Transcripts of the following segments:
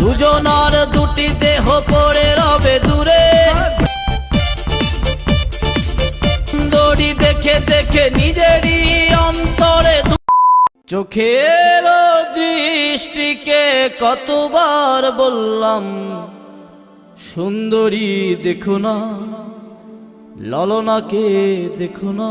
দুজনার দুটি দেহ পড়ে রবে দূরে। দড়ি দেখে দেখে নিজেরই অন্তরে চোখের দৃষ্টিকে কতবার বললাম, সুন্দরী দেখো না, ললনাকে দেখো না।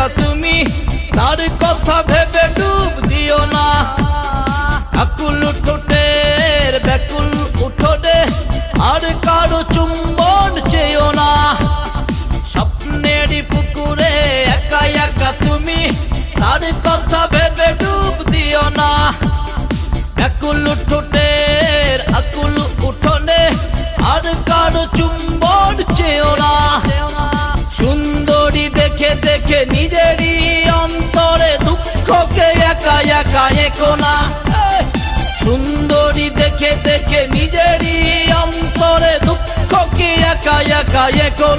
একা তুমি তার কথা ভেবে দেখে নিজেরই অন্তরে দুঃখকে একা একা একো না। সুন্দরী দেখে দেখে নিজেরই অন্তরে দুঃখকে একা একা একো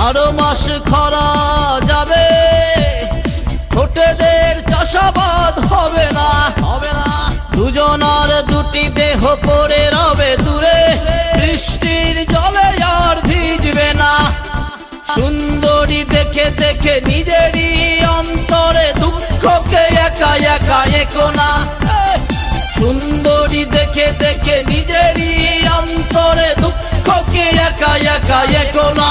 বারো মাস খরা যাবে। ঠোঁটেদের চাষাবাদ হবে না। হবে না। দুজনার দুটি দেহ পড়ে রবে দূরে। বৃষ্টির জলে আর ভিজবে না। সুন্দরী দেখে দেখে নিজেরই অন্তরে দুঃখকে একা একা না। সুন্দরী দেখে দেখে নিজেরই অন্তরে দুঃখকে একা একা একো না।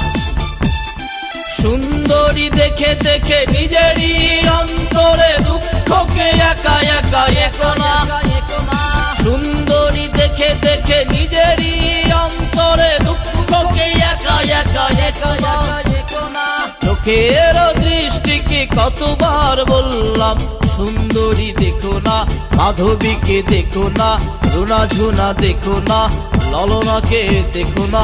সুন্দরী দেখে দেখে নিজেরই অন্তরে দুঃখকে একা একা একো না সুন্দরী দেখে দেখে নিজেরই অন্তরে দুঃখকে একা একা একো না চোখের দৃষ্টিকে কতবার বললাম, সুন্দরী দেখো না, মাধবীকে দেখো না, রুনা ঝুনা দেখো না, ললনাকে দেখো না।